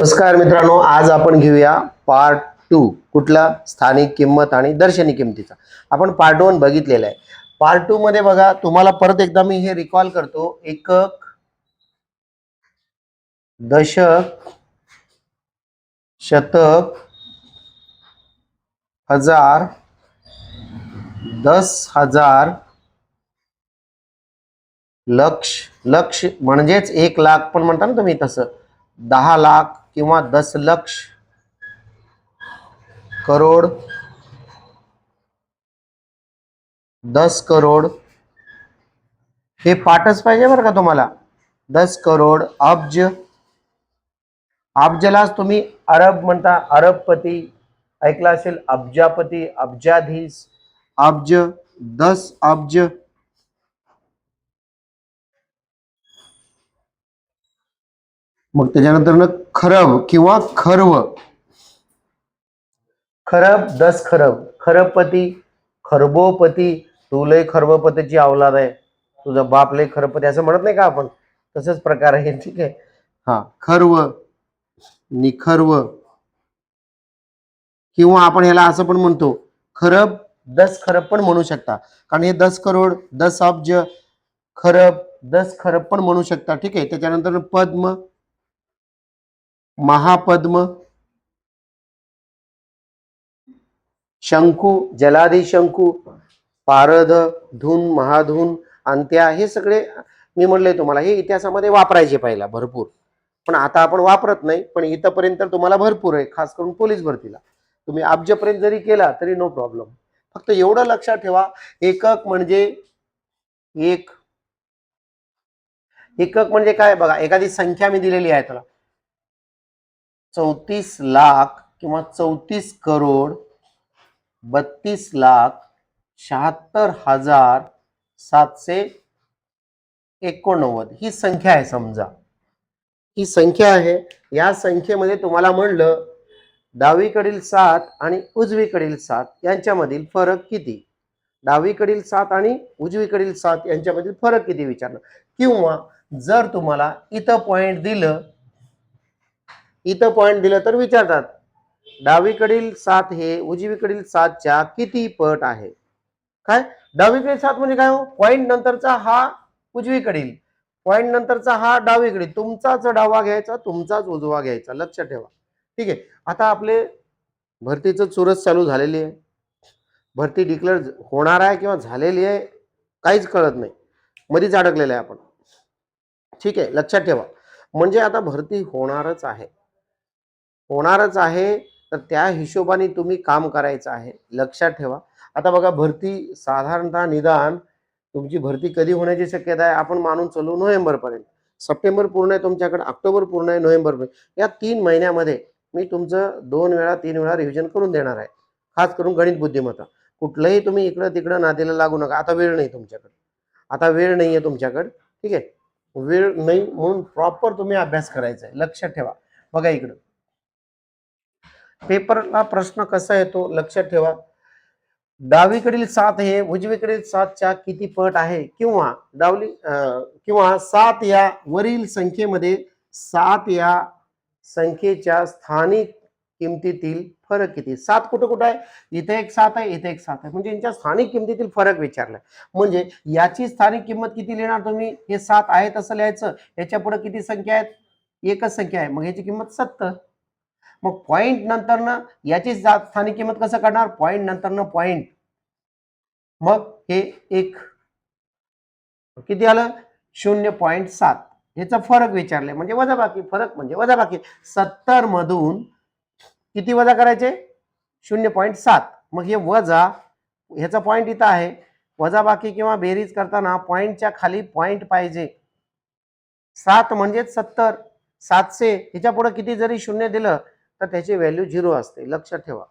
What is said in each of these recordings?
नमस्कार मित्रांनो आज आपण घेऊया पार्ट टू कुठला? स्थानिक किंमत आणि दर्शनी किंमतीचा. आपण पार्ट वन बघितलेला आहे. पार्ट टू मध्ये बघा तुम्हाला परत एकदा मी हे रिकॉल करतो. एकक दशक शतक हजार दस हजार लक्ष लक्ष म्हणजेच एक लाख पण म्हणता ना तुम्ही तसं. दहा लाख किंवा दस लक्ष करोड दस करोड. हे पाठच पाहिजे बरं का तुम्हाला? दस करोड अब्ज. अब्जलाच तुम्ही अरब म्हणता अरबपती. ऐकला असेल अब्जापती अब्जाधीश. अब्ज दस अब्ज. मग त्याच्यानंतर खरब किंवा खरव. खरब दस खरब. खरबपती खरबोपती तू लय खरबपतीची अवलाद आहे. तुझा बाप लय खरबपती असं म्हणत नाही का आपण? तसंच प्रकार आहे ठीक आहे. हा खरव निखरव. किंवा आपण ह्याला असं पण म्हणतो खरब दस खरब पण म्हणू शकता. कारण हे दस करोड दस अब्ज खरब दस खरब पण म्हणू शकता ठीक आहे. त्याच्यानंतर पद्म महापद्म शंकू जलादी शंकू पारद धून महाधून अंत्या हे सगळे मी म्हणले तुम्हाला हे इतिहासामध्ये वापरायचे पहिला भरपूर. पण आता आपण वापरत नाही पण इथंपर्यंत तुम्हाला भरपूर आहे खास करून पोलीस भरतीला. तुम्ही अब्जपर्यंत जरी केला तरी नो प्रॉब्लेम फक्त एवढं लक्षात ठेवा एकक म्हणजे एक. एकक म्हणजे काय? बघा एखादी संख्या मी दिलेली आहे त्याला. चौतीस लाख किंवा चौतीस करोड बत्तीस लाख शहात्तर हजार सातशे एकोणनव्वद ही संख्या आहे समजा. ही संख्या आहे. या संख्येमध्ये तुम्हाला म्हणलं डावीकडील सात आणि उजवीकडील सात यांच्यामधील फरक किती? डावीकडील सात आणि उजवीकडील सात यांच्यामधील फरक किती विचारलं? किंवा जर तुम्हाला इथं पॉइंट दिलं इथं पॉईंट दिलं तर विचारतात. डावीकडील सात हे उजवीकडील सातच्या किती पट आहे? काय? डावीकडील सात म्हणजे काय हो? पॉईंट नंतरचा हा उजवीकडील. पॉईंट नंतरचा हा डावीकडील. तुमचाच डावा घ्यायचा तुमचाच उजवा घ्यायचा. लक्षात ठेवा. ठीक आहे. आता आपले भरतीचं चुरस चालू झालेली आहे. भरती डिक्लेअर होणार आहे किंवा झालेली आहे काहीच कळत नाही. मध्येच अडकलेलं आहे आपण. ठीक आहे. लक्षात ठेवा. म्हणजे आता भरती होणारच आहे. होणारच आहे तर त्या हिशोबाने तुम्ही काम करायचं आहे. लक्षात ठेवा. आता बघा भरती साधारणतः निदान तुमची भरती कधी होण्याची शक्यता आहे? आपण मानून चालू नोव्हेंबरपर्यंत. सप्टेंबर पूर्ण आहे तुमच्याकडे ऑक्टोबर पूर्ण आहे नोव्हेंबरपर्यंत या तीन महिन्यामध्ये मी तुमचं दोन वेळा तीन वेळा रिव्हिजन करून देणार आहे. खास करून गणित बुद्धिमत्ता. कुठलंही तुम्ही इकडं तिकडं नादीला लागू नका. आता वेळ नाही तुमच्याकडे. आता वेळ नाही आहे तुमच्याकडे. ठीक आहे? वेळ नाही म्हणून प्रॉपर तुम्ही अभ्यास करायचा आहे. लक्षात ठेवा. बघा इकडं. पेपरला प्रश्न कसा येतो लक्षात ठेवा. डावीकडील सात हे उजवीकडील सातच्या किती पट आहे? किंवा डावली किंवा सात या वरील संख्येमध्ये सात या संख्येच्या स्थानिक किमतीतील फरक किती? सात कुठं कुठं आहे? इथे एक सात आहे इथे एक सात आहे. म्हणजे यांच्या स्थानिक किमतीतील फरक विचारलाय. म्हणजे याची स्थानिक किंमत किती लिहिणार तुम्ही? हे सात आहे तसं लिहायचं. याच्यापुढे किती संख्या आहेत? एकच संख्या आहे. मग याची किंमत सत्तर. मग पॉईंट नंतरनं याची स्थानिक किंमत कसं काढणार? पॉईंट नंतरनं पॉईंट मग हे एक. किती आलं? शून्य पॉईंट सात. ह्याचा फरक विचारले. म्हणजे वजाबाकी फरक म्हणजे वजाबाकी. सत्तर मधून किती वजा करायचे? शून्य पॉईंट सात. मग हे वजा ह्याचा पॉईंट इथं आहे. वजाबाकी किंवा बेरीज करताना पॉईंटच्या खाली पॉईंट पाहिजे. सात म्हणजेच सत्तर. सातशे. ह्याच्या पुढे किती जरी शून्य दिलं तर त्याची व्हॅल्यू झिरो असते. लक्षात ठेवा.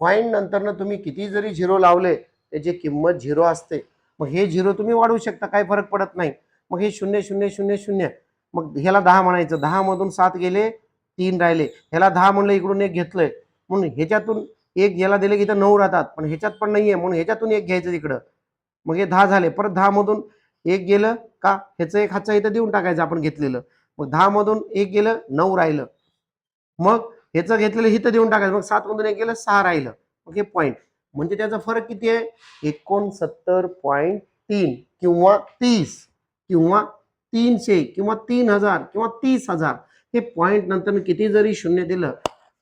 पॉईंट नंतरनं तुम्ही किती जरी झिरो लावले त्याची किंमत झिरो असते. मग हे झिरो तुम्ही वाढवू शकता काही फरक पडत नाही. मग हे शून्य शून्य शून्य शून्य. मग ह्याला दहा म्हणायचं. दहा मधून सात गेले तीन राहिले. ह्याला दहा म्हणलं इकडून एक घेतलंय. म्हणून ह्याच्यातून एक याला दिले की इथं नऊ राहतात. पण ह्याच्यात पण नाहीये. म्हणून ह्याच्यातून एक घ्यायचं तिकडं मग हे दहा झाले. परत दहा मधून एक गेलं का ह्याचं एक हातचं इथं देऊन टाकायचं आपण घेतलेलं. मग दहा मधून एक गेलं नऊ राहिलं. मग ह्याचं घेतलेलं हिथं देऊन टाकायचं मग सात मधून एक गेलं सहा राहिलं. मग हे पॉईंट म्हणजे त्याचा फरक किती आहे? एकोणसत्तर पॉईंट तीन किंवा तीस किंवा तीनशे किंवा तीन हजार किंवा तीस हजार. हे पॉईंट नंतर किती जरी शून्य दिलं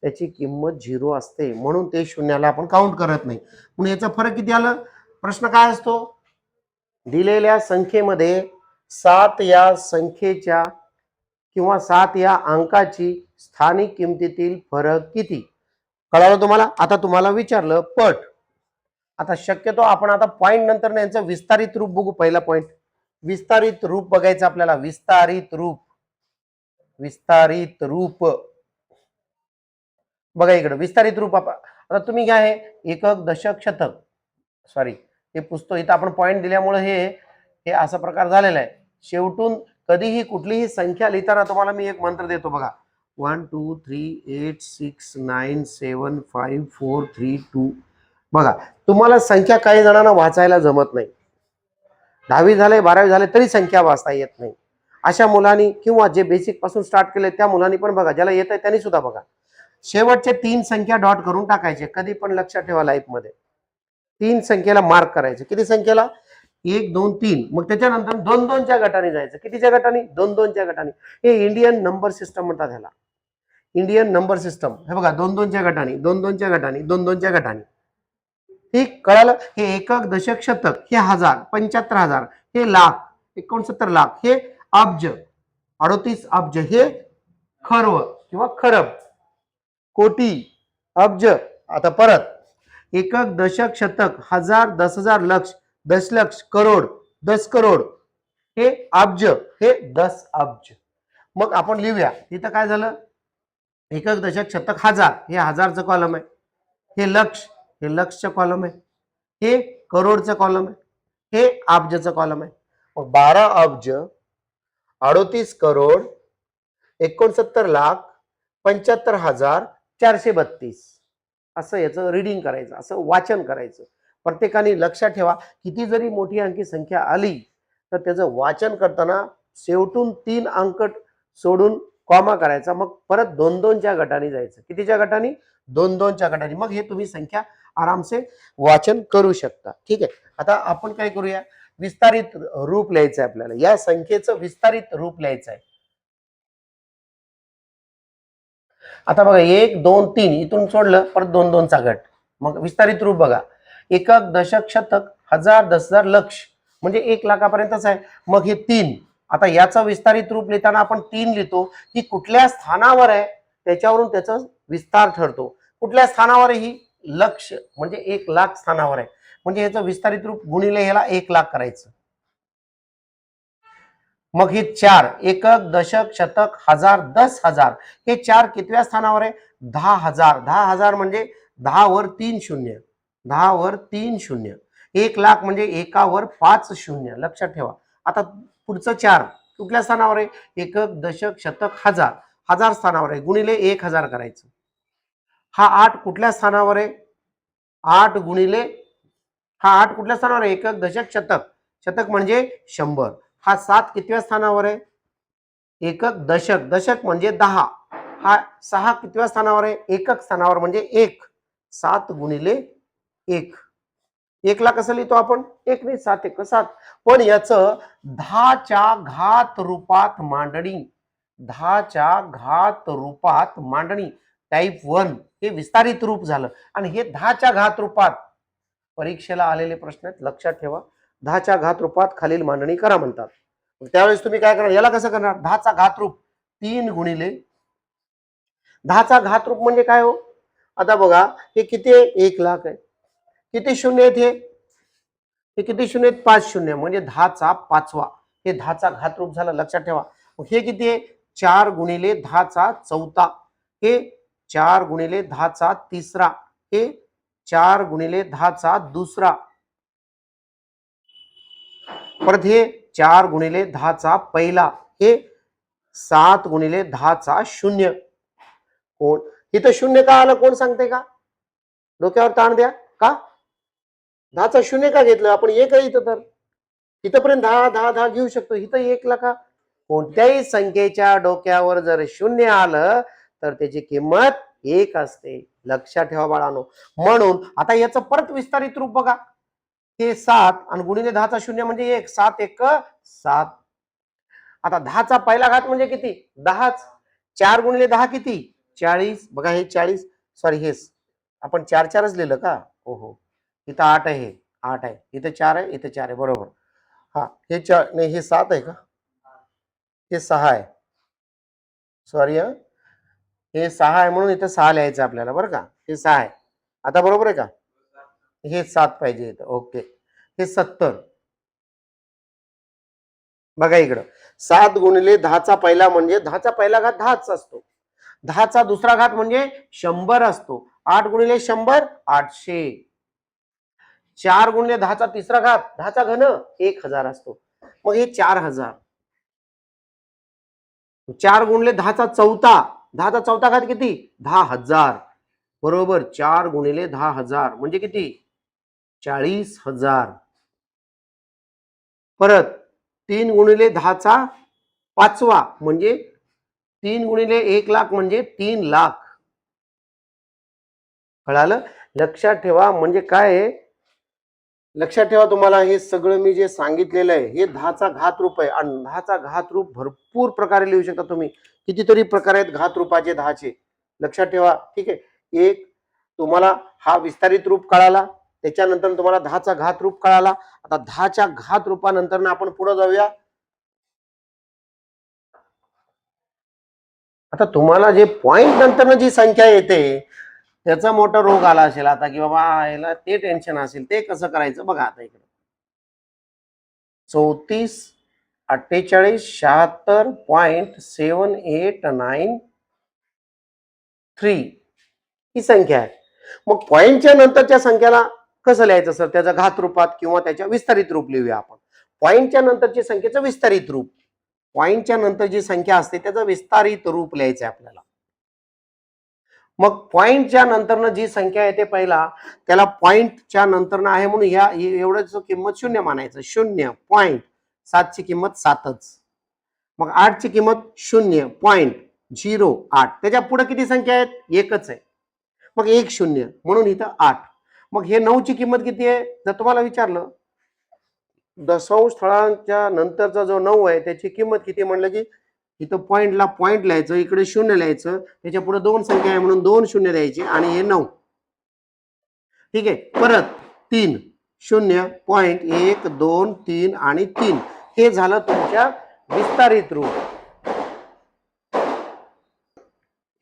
त्याची किंमत झिरो असते. म्हणून ते शून्याला आपण काउंट करत नाही. म्हणून याचा फरक किती आलं? प्रश्न काय असतो? दिलेल्या संख्येमध्ये सात या संख्येच्या किंवा सात या अंकाची स्थानिक किमतीतील फरक किती? कळालं तुम्हाला? आता तुम्हाला विचारलं पट. आता शक्यतो आपण आता पॉईंट नंतर ना यांचं विस्तारित रूप बघू पहिला पॉईंट विस्तारित रूप बघायचं आपल्याला. विस्तारित रूप. विस्तारित रूप. बघा इकडं विस्तारित रूप आप- आता तुम्ही घ्या हे. एकक दशक शतक. सॉरी हे पुस्तक इथं आपण पॉईंट दिल्यामुळे हे हे असा प्रकार झालेला आहे. शेवटून कधीही कुठलीही संख्या लिहिताना तुम्हाला मी एक मंत्र देतो बघा. One two three eight six nine seven five four three two. बघा तुम्हाला संख्या काही जणांना वाचायला जमत नाही. दहावी झाले बारावी झाले तरी संख्या वाचता येत नाही. अशा मुलांनी किंवा जे बेसिकपासून स्टार्ट केले त्या मुलांनी पण बघा ज्याला येत आहे त्यांनी सुद्धा बघा. शेवटचे तीन संख्या डॉट करून टाकायचे कधी पण लक्षात ठेवा लाईफमध्ये. तीन संख्येला मार्क करायचे. किती संख्येला? एक दोन तीन. मग त्याच्यानंतर दोन दोनच्या गटाने जायचं. कितीच्या गटाने? दोन दोनच्या गटाने. हे इंडियन नंबर सिस्टम म्हणतात ह्याला. इंडियन नंबर सिस्टम हे बघा दोन दोनच्या गटाने दोन दोनच्या गटाने दोन दोनच्या गटाने. ठीक? कळालं? हे एकक दशक शतक हे हजार पंच्याहत्तर हजार हे लाख एकोणसत्तर लाख हे अब्ज अडोतीस अब्ज हे खरव किंवा खरब कोटी अब्ज. आता परत. एकक दशक शतक हजार दस हजार लक्ष दशलक्ष करोड दस करोड हे अब्ज हे दस अब्ज. मग आपण लिहूया. इथं काय झालं? एकक दशक शतक हजार. हे हजारचं कॉलम आहे. हे लक्ष. हे लक्षचं कॉलम आहे. हे करोडचं कॉलम आहे. हे अब्जचं कॉलम आहे. मग बारा अब्ज अडोतीस करोड एकोणसत्तर लाख पंच्याहत्तर हजार चारशे बत्तीस. असं याचं रिडिंग करायचं असं वाचन करायचं. प्रत्येकाने लक्षात ठेवा किती जरी मोठी अंकी संख्या आली तर त्याचं वाचन करताना शेवटून तीन अंक सोडून कॉमा करायचा मग परत दोन दोनच्या गटाने जायचं. कितीच्या गटाने? दोन दोनच्या गटाने. मग हे तुम्ही संख्या आरामसे वाचन करू शकता. ठीक आहे? आता आपण काय करूया? विस्तारित रूप लिहायचं आहे आपल्याला. या संख्येचं विस्तारित रूप लिहायचं आहे आता बघा एक दोन तीन इथून सोडलं परत दोन दोनचा गट. मग विस्तारित रूप बघा. एकक दशक शतक हजार दस हजार लक्ष. म्हणजे एक लाखापर्यंतच आहे. मग हे तीन. आता याचं विस्तारित रूप लिहिताना आपण तीन लिहितो की कुठल्या स्थानावर आहे त्याच्यावरून त्याचा विस्तार ठरतो. कुठल्या स्थानावर ही? लक्ष म्हणजे एक लाख स्थानावर आहे. म्हणजे याचं विस्तारित रूप गुणिले ह्याला एक लाख करायचं. मग हे चार एकक दशक शतक हजार दस हजार हे चार कितव्या स्थानावर आहे? दहा हजार. दहा हजार म्हणजे दहा वर तीन शून्य. दहा वर तीन शून्य. एक लाख म्हणजे एकावर पाच शून्य. लक्षात ठेवा. आता पुढचं चार कुठल्या स्थानावर आहे? एकक दशक शतक हजार. हजार स्थानावर आहे. गुणिले एक हजार करायचं. हा आठ कुठल्या स्थानावर आहे? आठ गुणिले हा आठ कुठल्या स्थानावर आहे? एकक दशक शतक. शतक म्हणजे शंभर. हा सात कितव्या स्थानावर आहे? एकक दशक. दशक म्हणजे दहा. हा सहा कितव्या स्थानावर आहे? एकक स्थानावर म्हणजे एक. सात गुणिले एक. एकला कसं लिहितो आपण? एक नाही सात एक सात. पण याचं दहाच्या घात रूपात मांडणी. दहाच्या घात रूपात मांडणी. टाईप वन हे विस्तारित रूप झालं. आणि हे दहाच्या घात रूपात. परीक्षेला आलेले प्रश्न आहेत लक्षात ठेवा. दहाच्या घात रूपात खालील मांडणी करा म्हणतात. त्यावेळेस तुम्ही काय करणार? याला कसं करणार? दहाचा घात रूप. तीन गुणिले. दहाचा घात रूप म्हणजे काय हो? आता बघा हे किती आहे? एक लाख आहे. किती शून्य आहेत हे? हे किती शून्य आहेत? पाच शून्य. म्हणजे दहाचा पाचवा. हे दहाचा घात रूप झाला. लक्षात ठेवा. हे किती आहे? चार गुणिले दहाचा चौथा. हे चार गुणिले दहाचा तिसरा. हे चार गुणिले दहाचा दुसरा. परत हे चार गुणिले दहाचा पहिला. हे सात गुणिले दहाचा शून्य. कोण? इथं शून्य का आलं? कोण सांगते का? डोक्यावर ताण द्या. का? दहाचा शून्य का घेतलं? आपण एक आहे इथं तर. इथंपर्यंत दहा दहा दहा घेऊ शकतो. इथं एकला का कोणत्याही संख्येच्या डोक्यावर जर शून्य आलं तर त्याची किंमत एक असते. लक्षात ठेवा बाळानो. म्हणून आता याचं परत विस्तारित रूप बघा. हे सात आणि गुणिले दहाचा शून्य म्हणजे एक. सात एक सात. आता दहाचा पहिला घात म्हणजे किती? दहाच. चार गुणिले दहा किती? चाळीस. बघा हे चाळीस. सॉरी हे आपण चार चारच लिहिलं का? हो हो इथं आठ आहे आठ आहे. इथं चार आहे इथं चार आहे. बरोबर. हा हे चार नाही हे सात आहे का? हे सहा आहे. सॉरी हे. सहा आहे म्हणून इथं सहा लिहायचं आपल्याला बरं का? हे सहा आहे. आता बरोबर आहे का? हे सात पाहिजे इथं. ओके. हे सत्तर. बघा इकडं. सात गुणिले दहाचा पहिला म्हणजे दहाचा पहिला घात दहाच असतो. दहाचा दुसरा घात म्हणजे शंभर असतो. आठ गुणिले शंभर आठशे. चार गुणले दहाचा तिसरा घात दहाचा घन एक हजार असतो. मग हे चार हजार. चार गुणले दहाचा चौथा दहाचा चौथा घात किती? दहा हजार. बरोबर चार गुणिले दहा हजार म्हणजे किती? चाळीस हजार. परत तीन गुणिले दहाचा पाचवा म्हणजे तीन गुणिले एक लाख म्हणजे तीन लाख. कळालं? लक्षात ठेवा म्हणजे काय आहे? लक्षात ठेवा तुम्हाला हे सगळं मी जे सांगितलेलं आहे हे दहाचा घात रूप आहे. आणि दहाचा घात रूप भरपूर प्रकारे लिहू शकता तुम्ही. कितीतरी प्रकार आहेत घात रूपाचे दहाचे. लक्षात ठेवा ठीक आहे? एक तुम्हाला हा विस्तारित रूप कळाला त्याच्यानंतर तुम्हाला दहाचा घात रूप कळाला. आता दहाच्या घात रूपानंतर आपण पुढे जाऊया. आता तुम्हाला जे पॉइंट नंतर जी संख्या येते त्याचा मोठा रोग आला असेल आता की बाबा याला ते टेन्शन असेल ते कसं करायचं? बघा आता इकडे. चौतीस अठ्ठेचाळीस शहात्तर point seven eight nine three ही संख्या आहे. मग पॉईंटच्या नंतरच्या संख्याला कसं लिहायचं सर त्याचा घात रूपात किंवा त्याच्या विस्तारित रूप लिहूया आपण. पॉईंटच्या नंतरची संख्येचं विस्तारित रूप. पॉईंटच्या नंतर जी संख्या असते त्याचं विस्तारित रूप लिहायचं आहे आपल्याला. मग पॉईंटच्या नंतरनं जी संख्या येते पहिला त्याला पॉईंटच्या नंतरनं आहे म्हणून ह्या एवढंच किंमत शून्य मानायचं. शून्य पॉईंट सातची किंमत सातच. मग आठची किंमत शून्य पॉईंट झिरो आठ. त्याच्या पुढे किती संख्या आहेत? एकच आहे. मग एक शून्य. म्हणून इथं आठ. मग हे नऊची किंमत किती आहे? जर तुम्हाला विचारलं दशांश स्थळांच्या नंतरचा जो नऊ आहे त्याची किंमत किती म्हणलं की इथं पॉईंटला पॉईंट लिहायचं इकडे शून्य लिहायचं त्याच्या पुढे दोन संख्या आहे म्हणून दोन शून्य द्यायचे आणि हे नऊ. ठीक आहे परत तीन शून्य पॉईंट एक दोन तीन आणि तीन. हे झालं तुमच्या विस्तारित रूप.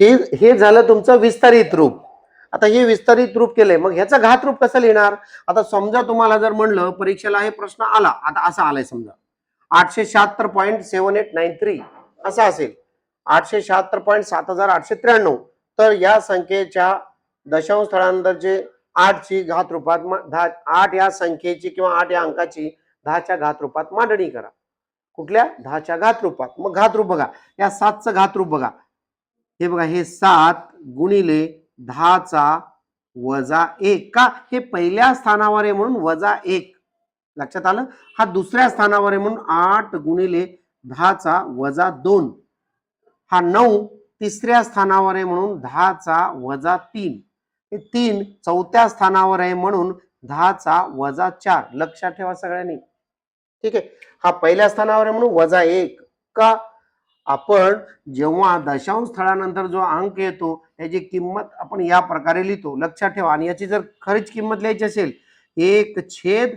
हे हे झालं तुमचं विस्तारित रूप. आता हे विस्तारित रूप केलंय मग ह्याचं घात रूप कसं लिहिणार? आता समजा तुम्हाला जर म्हणलं परीक्षेला हे प्रश्न आला आता असा आलाय समजा. आठशे शहात्तर point seven eight nine three असा असेल. आठशे शहात्तर पॉईंट सात हजार आठशे त्र्याण्णव. तर या संख्येच्या दशांश स्थळांतरचे आठची घात रूपात दहा आठ या संख्येची किंवा आठ या अंकाची दहाच्या घात रूपात मांडणी करा. कुठल्या? दहाच्या घात रूपात. मग घात रूप बघा. या सातचं घात रूप बघा. हे बघा हे सात गुणिले दहाचा वजा एक. का? हे पहिल्या स्थानावर आहे म्हणून वजा एक. लक्षात आलं? हा दुसऱ्या स्थानावर आहे म्हणून आठ गुणिले दहाचा वजा दोन. हा नऊ तिसऱ्या स्थानावर आहे म्हणून दहाचा वजा तीन. हे तीन चौथ्या स्थानावर आहे म्हणून दहाचा वजा चार. लक्षात ठेवा सगळ्यांनी. ठीक आहे? हा पहिल्या स्थानावर आहे म्हणून वजा एक. का? आपण जेव्हा दशांश स्थळानंतर जो अंक येतो त्याची किंमत आपण या प्रकारे लिहितो. लक्षात ठेवा. आणि याची जर खरीच किंमत लिहायची असेल एक छेद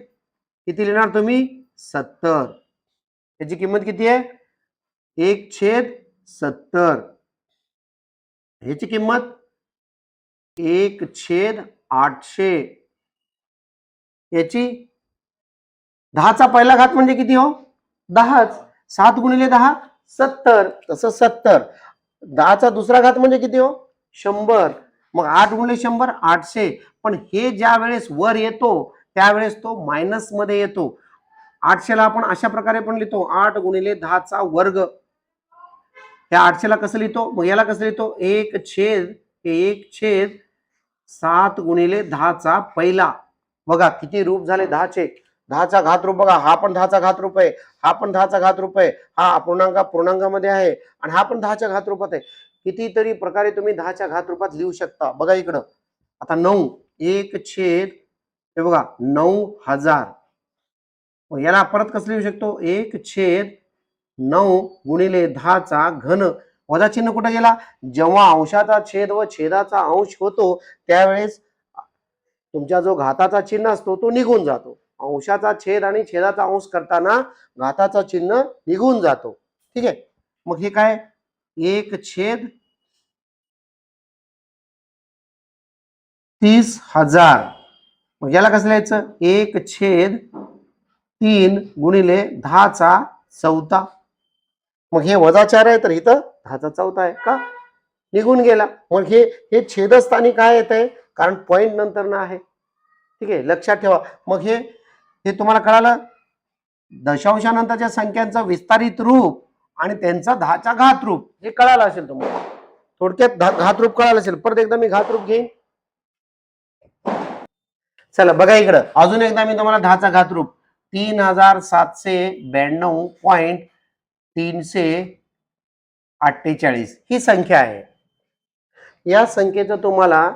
किती लिहिणार तुम्ही? सत्तर. याची किंमत किती आहे? एक छेद सत्तर. ह्याची किंमत एक छेद आठशे. याची दहाचा पहिला घात म्हणजे किती हो? दहाच. सात गुणिले दहा सत्तर. तसं सत्तर. दहाचा दुसरा घात म्हणजे किती हो? शंभर. मग आठ गुणिले शंभर आठशे. पण हे ज्या वेळेस वर येतो त्यावेळेस तो मायनसमध्ये येतो. आठशेला आपण अशा प्रकारे पण लिहितो. आठ गुणिले दहाचा वर्ग. ह्या आठशेला कसं लिहितो? मग याला कसं लिहितो? एक छेद एक छेद सात गुणिले दहाचा पहिला. बघा किती रूप झाले दहाचे? दहाचा घात रूप बघा हा पण दहाचा घात रूप आहे हा पण दहाचा घात रूप आहे हा अपूर्णांक पूर्णांकामध्ये आहे आणि हा पण दहाच्या घात रूपात आहे. कितीतरी प्रकारे तुम्ही दहाच्या घात रूपात लिहू शकता. बघा इकडं. आता नऊ एक छेद हे बघा नऊ हजार. मग याला परत कसं लिहू शकतो? एक छेद नऊ गुणिले दहाचा घन. वजा चिन्ह कुठे गेला? जेव्हा अंशाचा छेद व छेदाचा अंश होतो त्यावेळेस तुमचा जो घाताचा चिन्ह असतो तो निघून जातो. अंशाचा छेद आणि छेदाचा अंश करताना घाताचा चिन्ह निघून जातो. ठीक आहे? मग हे काय? एक छेद तीस हजार. मग याला कसं लिहायचं? एक छेद तीन गुणिले दहाचा चौथा. मग हे वजा चार आहे तर इथं दहाचा चौथा आहे का? निघून गेला. मग हे हे छेदस्थानी काय येत आहे? कारण पॉईंट नंतर ना आहे. ठीक आहे लक्षात ठेवा. मग हे हे तुम्हाला कळालं? दशांशानंतरच्या संख्यांचं विस्तारित रूप आणि त्यांचा दहाचा घात रूप. हे कळालं असेल तुम्हाला. थोडक्यात घात रूप कळालं असेल. परत एकदा मी घात रूप घेईन. चला बघा इकडं. अजून एकदा मी तुम्हाला दहाचा घात रूप. तीन हजार सातशे ब्याण्णव पॉईंट तीनशे अठ्ठेचाळीस ही संख्या आहे. या संख्येचं तुम्हाला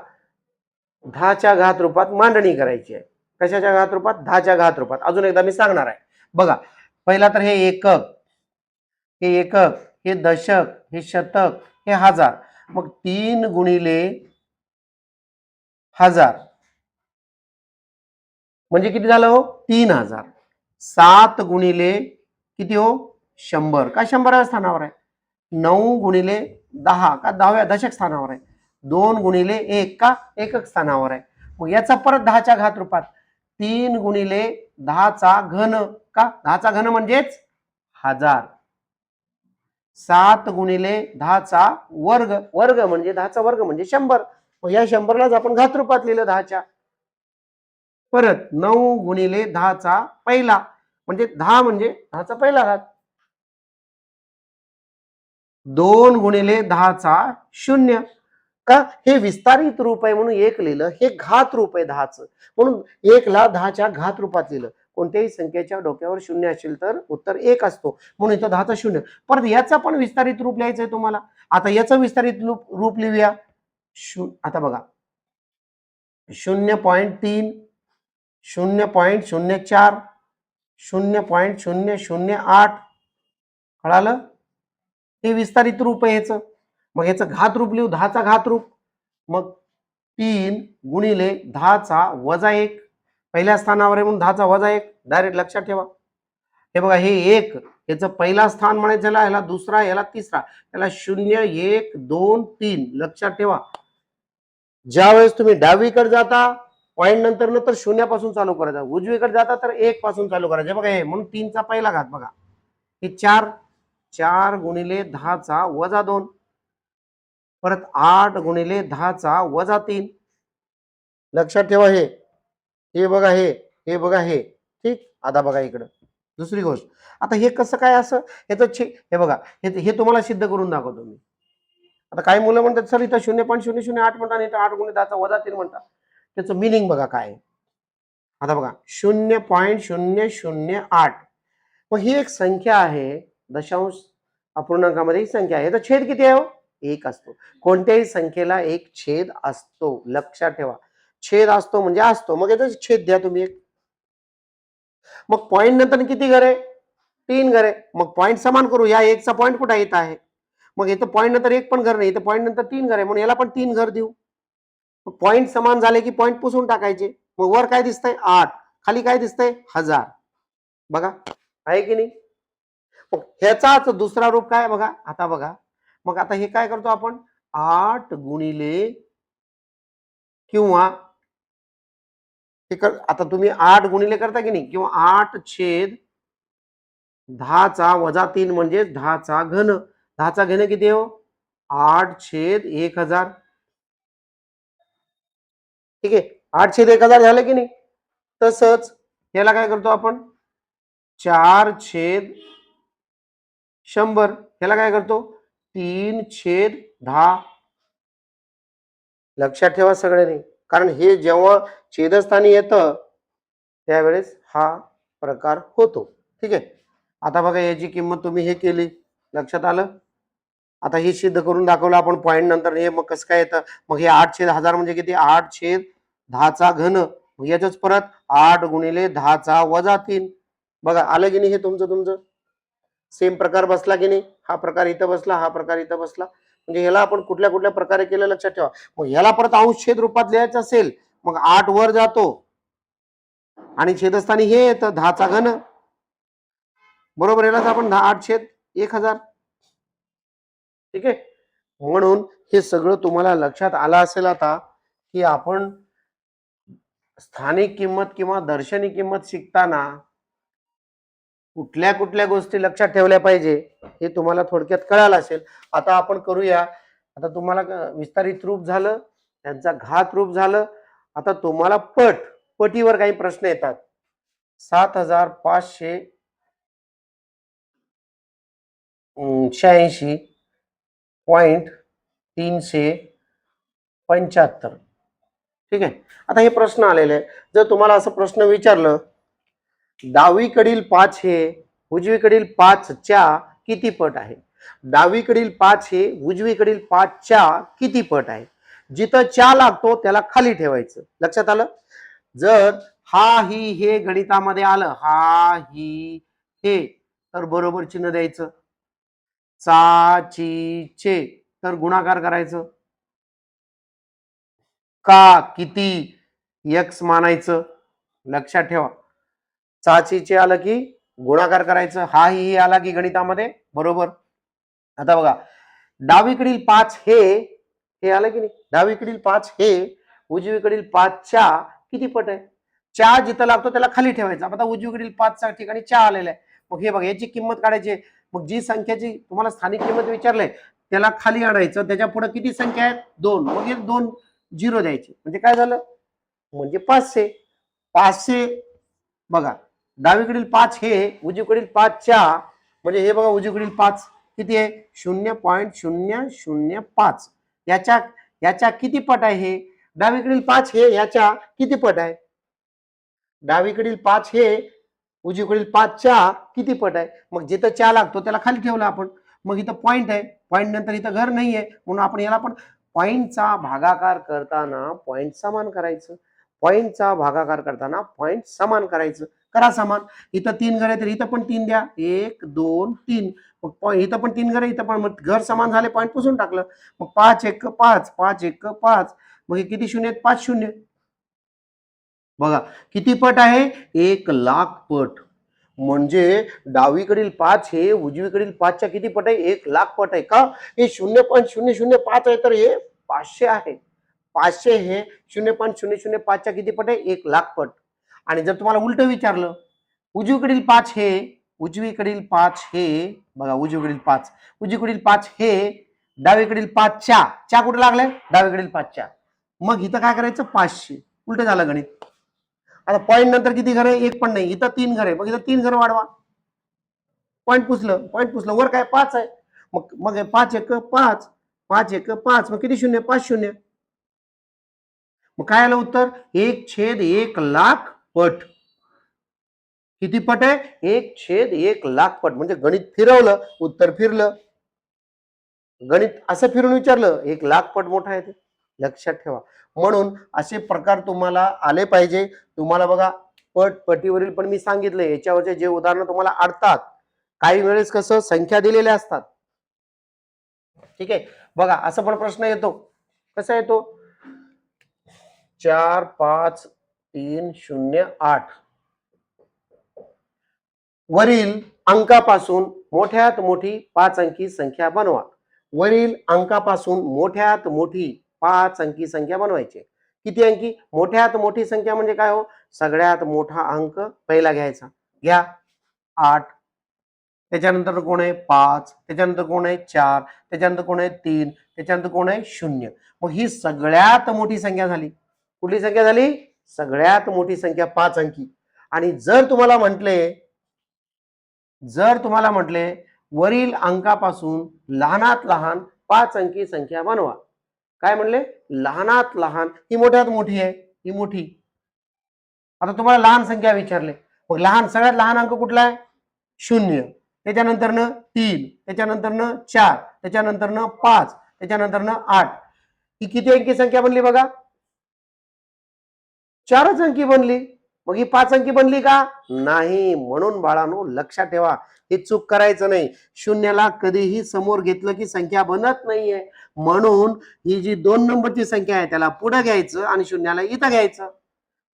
दहाच्या घात रूपात मांडणी करायची आहे. कशाच्या घात रूपात? दहाच्या घात रूपात. अजून एकदा मी सांगणार आहे. बघा पहिला तर हे एकक हे एकक हे दशक हे शतक हे हजार. मग तीन गुणिले हजार. म्हणजे किती झालं हो? तीन हजार. सात गुणिले किती हो? शंभर. का शंभराव्या स्थानावर आहे? नऊ गुणिले दहा. का दहाव्या दशक स्थानावर आहे? दोन गुणिले एक. का एकक स्थानावर आहे? मग याचा परत दहाच्या घात रूपात. तीन गुणिले दहाचा घन. का? दहाचा घन म्हणजेच हजार. सात गुणिले दहाचा वर्ग. वर्ग म्हणजे दहाचा वर्ग म्हणजे शंभर. मग या शंभरलाच आपण घात रूपात लिहिलं दहाच्या. परत नऊ गुणिले दहाचा पहिला. म्हणजे दहा म्हणजे दहाचा पहिला घात. दोन गुणिले दहाचा शून्य. का? हे विस्तारित रूप आहे म्हणून एक लिहिलं हे घात रूप आहे दहाचं. म्हणून एकला दहाच्या घात रूपात लिहिलं. कोणत्याही संख्येच्या डोक्यावर शून्य असेल तर उत्तर एक असतो. म्हणून इथं दहाचा शून्य. परत याचा पण विस्तारित रूप लिहायचंय तुम्हाला. आता याचं विस्तारित रूप रूप लिहूया. शू आता बघा. शून्य पॉईंट तीन शून्य पॉईंट शून्य चार शून्य पॉईंट शून्य शून्य आठ. कळालं? हे विस्तारित रूप आहे ह्याचं. मग ह्याचं घात रूप लिहू दहाचा घात रूप. मग तीन गुणिले दहाचा वजा एक. पहिल्या स्थानावर आहे म्हणून दहाचा वजा एक. डायरेक्ट लक्षात ठेवा. हे बघा हे एक. याचं पहिला स्थान म्हणायचं ह्याला ह्याला दुसरा ह्याला तिसरा. याला शून्य एक दोन तीन. लक्षात ठेवा. ज्या वेळेस तुम्ही डावीकडे जाता पॉईंट नंतर तर शून्यापासून चालू करायचा. उजवीकडे जाता तर एक पासून चालू करायचं. बघा हे म्हणून तीनचा पहिला घात बघा. हे चार चार गुणिले दहाचा वजा दोन. परत आठ गुणिले दहाचा वजा तीन. लक्षात ठेवा हे. हे बघा हे हे बघा हे. ठीक? आता बघा इकडं. दुसरी गोष्ट. आता हे कसं काय असं? याचं छे हे बघा. हे हे तुम्हाला सिद्ध करून दाखवतो मी. आता काही मुलं म्हणतात सर इथं शून्य पॉईंट शून्य शून्य आठ म्हणतात इथं आठ गुणिले दहाचा वजा तीन म्हणतात. त्याचं मिनिंग बघा काय आता बघा शून्य पॉईंट शून्य शून्य आठ. मग ही एक संख्या आहे दशांश अपूर्णांकामध्ये ही संख्या आहे. याचा छेद किती आहे हो? एक असतो. कोणत्याही संख्येला एक छेद असतो. लक्षात ठेवा. छेद असतो म्हणजे असतो. मग याचा छेद द्या तुम्ही एक. मग पॉईंट नंतर किती घर? आहे तीन घर. आहे मग पॉईंट समान करू. या एकचा पॉईंट कुठे येत आहे? मग इथं पॉईंट नंतर एक पण घर नाही. इथं पॉईंट नंतर तीन घर. आहे म्हणून याला पण तीन घर देऊ. पॉईंट समान झाले की पॉईंट पुसून टाकायचे. मग वर काय दिसतंय? आठ. खाली काय दिसतंय? हजार. बघा. आहे की नाही? मग ह्याचाच दुसरा रूप काय बघा? आता बघा. मग आता हे काय करतो आपण? आठ गुणिले किंवा हे कर आता तुम्ही आठ गुणिले करता की नाही? किंवा आठ छेद दहाचा वजा तीन म्हणजे दहाचा घन. दहाचा घन किती हो? आठ छेद एक हजार. ठीक आहे? आठ छेद एक हजार झालं की नाही? तसंच याला काय करतो आपण? चार छेद शंभर. ह्याला काय करतो? तीन छेद दहा. लक्षात ठेवा सगळ्यांनी. कारण हे जेव्हा छेदस्थानी येतं त्यावेळेस हा प्रकार होतो. ठीक आहे? आता बघा याची किंमत तुम्ही हे केली. लक्षात आलं? आता हे सिद्ध करून दाखवलं आपण पॉईंट नंतर. हे मग कसं काय येतं? मग हे आठ छेद हजार म्हणजे किती? आठ छेद दहाचा घन याच्याच परत आठ गुणिले दहाचा वजा तीन. बघा आलं की नाही हे तुमचं तुमचं? सेम प्रकार बसला की नाही? हा प्रकार इथं बसला हा प्रकार इथं बसला. म्हणजे ह्याला आपण कुठल्या कुठल्या प्रकारे केलं लक्षात ठेवा. मग ह्याला परत अंश छेद रूपात लिहायचं असेल मग आठ वर जातो. आणि छेदस्थानी हे येतं दहाचा घन. बरोबर यालाच आपण दहा आठ छेद एक हजार. ठीक आहे? म्हणून हे सगळं तुम्हाला लक्षात आलं असेल आता की आपण स्थानिक किंमत किंवा दर्शनी किंमत शिकताना कुठल्या कुठल्या गोष्टी लक्षात ठेवल्या पाहिजे हे तुम्हाला थोडक्यात कळालं असेल. आता आपण करूया. आता तुम्हाला विस्तारित रूप झालं त्यांचा घात रूप झालं. आता तुम्हाला पट पटीवर काही प्रश्न येतात. सात हजार पाचशे शहाऐंशी पॉइंट तीनशे पंच्याहत्तर. ठीक आहे? आता हे प्रश्न आलेले आहे जर तुम्हाला असं प्रश्न विचारलं डावीकडील पाच हे उजवीकडील पाचच्या किती पट आहे? डावीकडील पाच हे उजवीकडील पाचच्या किती पट आहे? जिथं च्या लागतो त्याला खाली ठेवायचं. लक्षात आलं? जर हा ही हे गणितामध्ये आलं हा ही हे तर बरोबर चिन्ह द्यायचं. चा ची चे तर गुणाकार करायचं. का किती यक्स मानायचं? लक्षात ठेवा. चाचीचे आलं की गुणाकार करायचं. हा ही आला की गणितामध्ये. बरोबर? आता बघा. डावीकडील पाच हे हे आलं की नाही? डावीकडील पाच हे उजवीकडील पाचच्या किती पट आहे? चा जिथं लागतो त्याला खाली ठेवायचा. आता उजवीकडील पाचच्या ठिकाणी चा आलेला आहे. मग हे बघा याची किंमत काढायची आहे. मग जी संख्याची तुम्हाला स्थानिक किंमत विचारलंय त्याला खाली आणायचं. त्याच्या पुढे किती संख्या आहेत? दोन. मग हे दोन झिरो द्यायचे. म्हणजे काय झालं? म्हणजे पाचशे. पाचशे बघा डावीकडील पाच हे उजवीकडील पाचच्या म्हणजे हे बघा उजवीकडील पाच किती आहे? शून्य पॉईंट शून्य शून्य पाच. याच्या याच्या किती पट आहे हे? डावीकडील पाच हे याच्या किती पट आहे? डावीकडील पाच हे उजवीकडील पाचच्या किती पट आहे? मग जिथं चा लागतो त्याला खाली ठेवला आपण. मग इथं पॉईंट आहे. पॉईंट नंतर इथं घर नाही आहे म्हणून आपण याला पण पॉईंटचा भागाकार करताना पॉईंट समान करायचं. पॉईंटचा भागाकार करताना पॉईंट समान करायचं. करा समान. इथं तीन घर आहे तर इथं पण तीन द्या. एक दोन तीन. मग इथं पण तीन घर आहे इथं पण. मग घर समान झाले पॉईंट पुसून टाकलं. मग पाच एक पाच पाच एक पाच. मग हे किती शून्य आहेत? पाच शून्य. बघा किती पट आहे? एक लाख पट. म्हणजे डावीकडील पाच हे उजवीकडील पाचच्या किती पट आहे? एक लाख पट आहे. का? हे शून्य पॉईंट शून्य शून्य पाच आहे तर हे पाचशे आहे. पाचशे हे शून्य पॉईंट शून्य शून्य पाचच्या किती पट आहे? एक लाख पट. आणि जर तुम्हाला उलट विचारलं उजवीकडील पाच हे उजवीकडील पाच हे बघा उजवीकडील पाच उजवीकडील पाच हे डावीकडील पाचच्या च्या कुठे लागलाय? डावीकडील पाचच्या मग इथं काय करायचं? पाचशे. उलट झालं गणित. आता पॉईंट नंतर किती घर आहे एक पण नाही. इथं तीन घर आहे मग इथं तीन घर वाढवा. पॉईंट पुसलं. पॉईंट पुसलं. वर काय? पाच आहे. मग मग पाच एक पाच. पाच एक पाच. मग किती शून्य? पाच शून्य. मग काय आलं उत्तर? एक छेद एक लाख पट. किती पट आहे? एक छेद एक लाख पट. म्हणजे गणित फिरवलं उत्तर फिरलं. गणित असं फिरून विचारलं एक लाख पट मोठा आहे ते. लक्षात ठेवा. म्हणून असे प्रकार तुम्हाला आले पाहिजे. तुम्हाला बघा पट पटीवरील पण मी सांगितलं याच्यावरचे जे उदाहरणं तुम्हाला अडतात काही वेळेस कसं संख्या दिलेल्या असतात. ठीक आहे? बघा असं पण प्रश्न येतो. कसा येतो? चार पाच तीन शून्य आठ. वरील अंकापासून मोठ्यात मोठी पाच अंकी संख्या बनवा. वरील अंकापासून मोठ्यात मोठी पाच अंकी संख्या बनवायची किती अंकी? मोठ्यात मोठी संख्या म्हणजे काय हो? सगळ्यात मोठा अंक पहिला घ्यायचा. घ्या. आठ. त्याच्यानंतर कोण आहे? पाच. त्याच्यानंतर कोण आहे? चार. त्याच्यानंतर कोण आहे? तीन. त्याच्यानंतर कोण आहे? शून्य. मग ही सगळ्यात मोठी संख्या झाली. कुठली संख्या झाली? सगळ्यात मोठी संख्या पाच अंकी. आणि जर तुम्हाला म्हटले जर तुम्हाला म्हटले वरील अंकापासून लहानात लहान पाच अंकी संख्या बनवा. काय म्हणले? लहानात लहान. ही मोठ्यात मोठी आहे. ही मोठी. आता तुम्हाला लहान संख्या विचारले. मग लहान सगळ्यात लहान अंक कुठला आहे? शून्य. त्याच्यानंतरनं तीन. त्याच्यानंतरनं चार. त्याच्यानंतरनं पाच. त्याच्यानंतरनं आठ. ही किती अंकी संख्या बनली बघा? चारच अंकी बनली. मग ही पाच अंकी बनली का? नाही. म्हणून बाळांनो लक्षात ठेवा. हे चूक करायचं नाही. शून्याला कधीही समोर घेतलं की संख्या बनत नाहीये. म्हणून ही जी दोन नंबरची संख्या आहे त्याला पुढे घ्यायचं आणि शून्याला इथं घ्यायचं.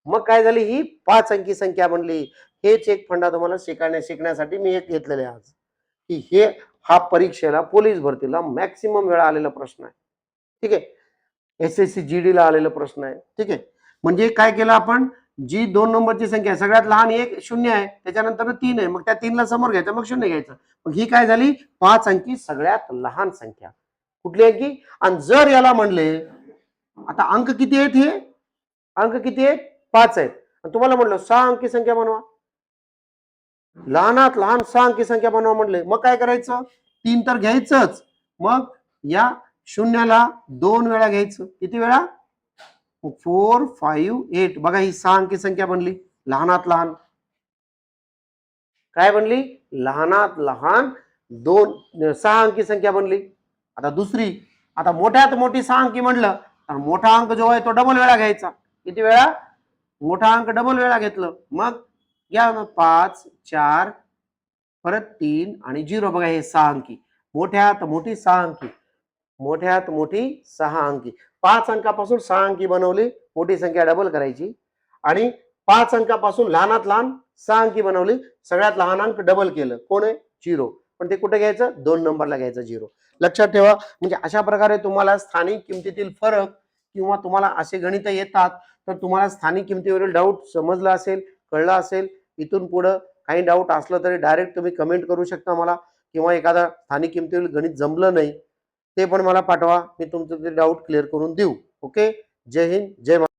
मग काय झाली? ही पाच अंकी संख्या बनली. हेच एक फंडा तुम्हाला शिकण्या शिकण्यासाठी मी एक घेतलेले आज. की हे हा परीक्षेला पोलीस भरतीला मॅक्सिमम वेळा आलेला प्रश्न आहे. ठीक आहे? S S C G D ला आलेला प्रश्न आहे. ठीक आहे? म्हणजे काय केलं आपण? जी दोन नंबरची संख्या आहे सगळ्यात लहान एक शून्य आहे त्याच्यानंतर तीन आहे मग त्या तीनला समोर घ्यायचं मग शून्य घ्यायचं. मग ही काय झाली? पाच अंकी सगळ्यात लहान संख्या. कुठली अंकी आणि जर याला म्हणले आता अंक किती आहेत हे? अंक किती आहेत? पाच आहेत. आणि तुम्हाला म्हणलं सहा अंकी संख्या बनवा. लहानात लहान सहा अंकी संख्या बनवा म्हणले मग काय करायचं? तीन तर घ्यायचंच. मग या शून्याला दोन वेळा घ्यायचं. किती वेळा? Four five eight. बघा ही सहा अंकी संख्या बनली. लहानात लहान. काय बनली? लहानात लहान दोन सहा अंकी संख्या बनली. आता दुसरी आता मोठ्यात मोठी सहा अंकी म्हणलं तर मोठा अंक जो आहे तो डबल वेळा घ्यायचा. किती वेळा? मोठा अंक डबल वेळा घेतलं. मग घ्या पाच चार परत तीन आणि झिरो. बघा हे सहा अंकी. मोठ्यात मोठी सहा अंकी. मोठ्यात मोठी सहा अंकी. पाच अंकापासून सहा अंकी बनवली मोठी संख्या डबल करायची. आणि पाच अंकापासून लहानात लहान सहा अंकी बनवली सगळ्यात लहान अंक डबल केलं. कोण आहे? झिरो. पण ते कुठे घ्यायचं? दोन नंबरला घ्यायचं झिरो लक्षात ठेवा म्हणजे अशा प्रकारे तुम्हाला स्थानिक किमतीतील फरक किंवा तुम्हाला असे गणित येतात तर तुम्हाला स्थानिक किमतीवरील डाऊट समजला असेल कळला असेल इथून पुढं काही डाऊट असलं तरी डायरेक्ट तुम्ही कमेंट करू शकता मला किंवा एखादा स्थानिक किमतीवरील गणित जमलं नाही ते पण मला पाठवा मी तुमचं ते डाऊट क्लिअर करून देऊ. ओके जय हिंद जय